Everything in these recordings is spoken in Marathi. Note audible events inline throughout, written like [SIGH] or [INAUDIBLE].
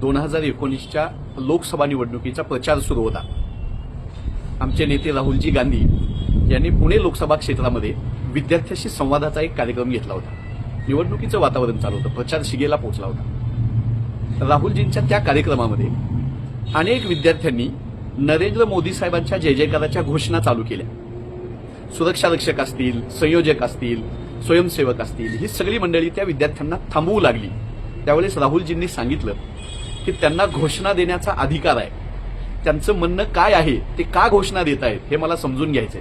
दोन हजार एकोणीसच्या लोकसभा निवडणुकीचा प्रचार सुरू होता. आमचे नेते राहुलजी गांधी यांनी पुणे लोकसभा क्षेत्रामध्ये विद्यार्थ्यांशी संवादाचा एक कार्यक्रम घेतला होता. निवडणुकीचं वातावरण चालू होतं प्रचार शिगेला पोहोचला होता. राहुलजींच्या त्या कार्यक्रमामध्ये अनेक विद्यार्थ्यांनी नरेंद्र मोदी साहेबांच्या जय जयकाराच्या घोषणा चालू केल्या. सुरक्षा रक्षक असतील संयोजक असतील स्वयंसेवक असतील ही सगळी मंडळी त्या विद्यार्थ्यांना थांबवू लागली. त्यावेळेस राहुलजींनी सांगितलं की त्यांना घोषणा देण्याचा अधिकार आहे. त्यांचं म्हणणं काय आहे ते का घोषणा देत आहेत हे मला समजून घ्यायचंय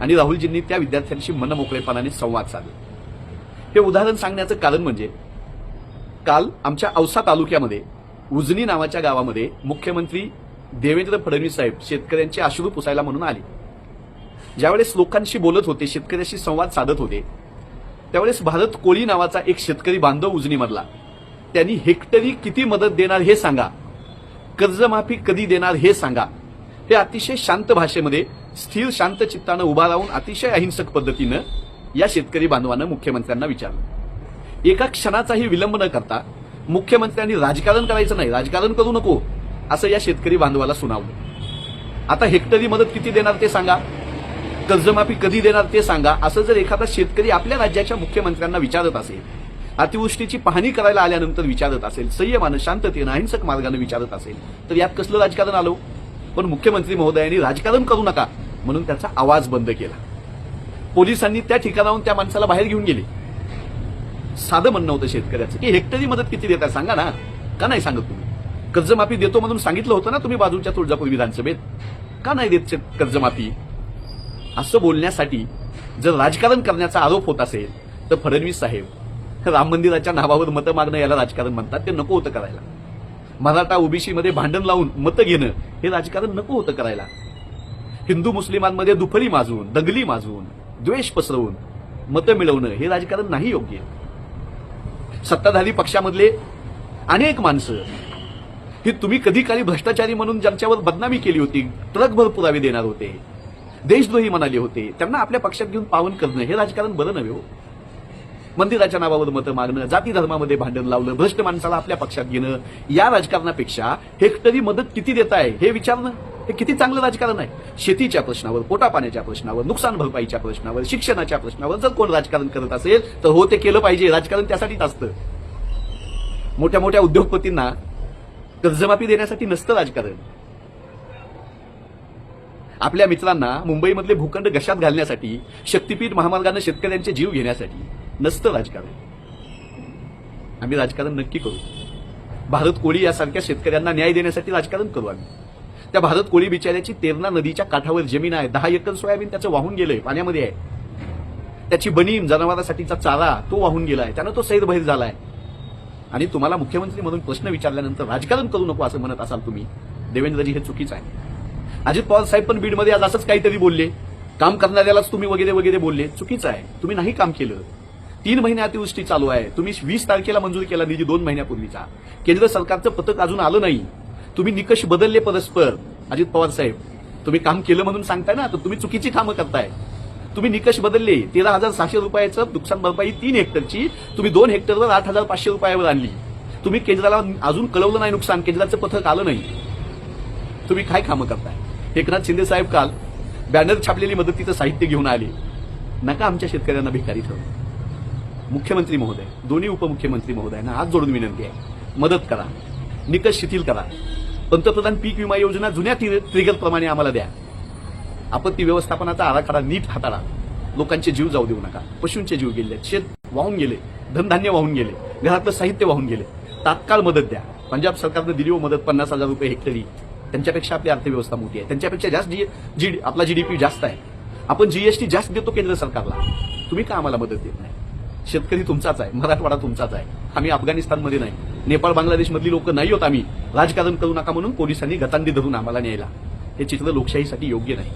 आणि राहुलजींनी त्या विद्यार्थ्यांशी मनमोकळेपणाने संवाद साधला. हे उदाहरण सांगण्याचं कारण म्हणजे काल आमच्या औसा तालुक्यामध्ये उजनी नावाच्या गावामध्ये मुख्यमंत्री देवेंद्र फडणवीस साहेब शेतकऱ्यांचे अश्रू पुसायला म्हणून आले. ज्यावेळेस लोकांशी बोलत होते शेतकऱ्याशी संवाद साधत होते त्यावेळेस भारत कोळी नावाचा एक शेतकरी बांधव उजनीमधला. त्यांनी हेक्टरी किती मदत देणार हे सांगा. कर्जमाफी कधी देणार हे सांगा. हे अतिशय शांत भाषेमध्ये स्थिर शांत चित्तानं उभा राहून अतिशय अहिंसक पद्धतीनं या शेतकरी बांधवानं मुख्यमंत्र्यांना विचारलं. एका क्षणाचाही विलंब न करता मुख्यमंत्र्यांनी राजकारण करायचं नाही राजकारण करू नको असं या शेतकरी बांधवाला सुनावलं. आता हेक्टरी मदत किती देणार ते सांगा. कर्जमाफी कधी देणार ते सांगा असं जर एखादा शेतकरी आपल्या राज्याच्या मुख्यमंत्र्यांना विचारत असेल अतिवृष्टीची पाहणी करायला आल्यानंतर विचारत असेल संयमानं शांततेनं अहिंसक मार्गानं विचारत असेल तर यात कसलं राजकारण आलो हो? पण मुख्यमंत्री महोदयांनी राजकारण करू नका म्हणून त्याचा आवाज बंद केला. पोलिसांनी त्या ठिकाणाहून त्या माणसाला बाहेर घेऊन गेले. साधं म्हणणं होतं शेतकऱ्याचं की हेक्टरी मदत किती देता सांगा ना. का नाही सांगत तुम्ही? कर्जमाफी देतो म्हणून सांगितलं होतं ना तुम्ही बाजूच्या तुळजापूर विधानसभेत. का नाही देत कर्जमाफी? असं बोलण्यासाठी जर राजकारण करण्याचा आरोप होत असेल तर फडणवीस साहेब [LAUGHS] राम मंदिराच्या नावावर मतं मागणं याला राजकारण म्हणतात. ते नको होतं करायला. मराठा ओबीसीमध्ये भांडण लावून मतं घेणं हे राजकारण नको होतं करायला. हिंदू मुस्लिमांमध्ये दुफरी माजून दंगली माजून द्वेष पसरवून मतं मिळवणं हे राजकारण नाही योग्य. सत्ताधारी पक्षामधले अनेक माणसं ही तुम्ही कधी काळी भ्रष्टाचारी म्हणून ज्यांच्यावर बदनामी केली होती ट्रकभर पुरावे देणार होते देशद्रोही म्हणाले होते त्यांना आपल्या पक्षात घेऊन पावन करणं हे राजकारण बरं नव्हे हो. मंदिराच्या नावावर मतं मागणं जाती धर्मामध्ये भांडण लावलं भ्रष्ट माणसाला आपल्या पक्षात घेणं या राजकारणापेक्षा हेक्टरी मदत किती देत आहे हे विचारणं हे किती चांगलं राजकारण आहे? शेतीच्या प्रश्नावर पोटापाण्याच्या प्रश्नावर नुकसान भरपाईच्या प्रश्नावर शिक्षणाच्या प्रश्नावर जर कोण राजकारण करत असेल तर हो ते केलं पाहिजे. राजकारण त्यासाठीच असतं. मोठ्या मोठ्या उद्योगपतींना कर्जमाफी देण्यासाठी नसतं राजकारण. आपल्या मित्रांना मुंबईमधले भूखंड घशात घालण्यासाठी शक्तीपीठ महामार्गानं शेतकऱ्यांचे जीव घेण्यासाठी नसतं राजकारण. आम्ही राजकारण नक्की करू. भारत कोळी यासारख्या शेतकऱ्यांना न्याय देण्यासाठी राजकारण करू आम्ही. त्या भारत कोळी बिचाऱ्याची तेरणा नदीच्या काठावर जमीन आहे. दहा एकर सोयाबीन त्याचं वाहून गेलंय पाण्यामध्ये आहे. त्याची बनीम जनावरांसाठीचा चारा तो वाहून गेलाय. त्यानं तो सैरभैर झालाय. आणि तुम्हाला मुख्यमंत्री म्हणून प्रश्न विचारल्यानंतर राजकारण करू नको असं म्हणत असाल तुम्ही. देवेंद्रजी हे चुकीचं आहे. अजित पवार साहेब पण बीडमध्ये आज असंच काहीतरी बोलले. काम करणाऱ्यालाच तुम्ही वगैरे वगैरे बोलले. चुकीचं आहे. तुम्ही नाही काम केलं. तीन महिने अतिवृष्टी चालू आहे. तुम्ही वीस तारखेला मंजूर केला निधी दोन महिन्यापूर्वीचा. केंद्र सरकारचं पथक अजून आलं नाही. तुम्ही निकष बदलले परस्पर. अजित पवार साहेब तुम्ही काम केलं म्हणून सांगताय ना तर तुम्ही चुकीची कामं करताय. तुम्ही निकष बदलले तेरा हजार सहाशे रुपयाचं नुकसान भरपाई तीन हेक्टरची तुम्ही दोन हेक्टरवर आठ हजार पाचशे रुपयावर आणली. तुम्ही केंद्राला अजून कळवलं नाही नुकसान केंद्राचं पथक आलं नाही. तुम्ही काय कामं करताय? एकनाथ शिंदे साहेब काल बॅनर छापलेली मदतीचं साहित्य घेऊन आले. नका आमच्या शेतकऱ्यांना भिकारी ठरवू मुख्यमंत्री महोदय दोन्ही उपमुख्यमंत्री महोदयांना हात जोडून विनंती आहे. मदत करा. निकष शिथिल करा. पंतप्रधान पीक विमा योजना जुन्या ट्रिगरप्रमाणे आम्हाला द्या. आपत्ती व्यवस्थापनाचा आराखडा नीट हाताळा. लोकांचे जीव जाऊ देऊ नका. पशूंचे जीव गेले शेत वाहून गेले धनधान्य वाहून गेले घरातलं साहित्य वाहून गेले. तात्काळ मदत द्या. पंजाब सरकारनं दिली हो मदत पन्नास हजार रुपये हेक्टरी. त्यांच्यापेक्षा आपली अर्थव्यवस्था मोठी आहे. त्यांच्यापेक्षा जास्त जी जी आपला जीडीपी जास्त आहे. आपण जीएसटी जास्त देतो केंद्र सरकारला. तुम्ही का आम्हाला मदत देत नाही? शेतकरी तुमचाच आहे मराठवाडा तुमचाच आहे. आम्ही अफगाणिस्तानमध्ये नाही. नेपाळ बांगलादेशमधली लोक नाही होत आम्ही. राजकारण करू नका म्हणून पोलिसांनी गतांडी धरून आम्हाला न्यायला. हे चित्र लोकशाहीसाठी योग्य नाही.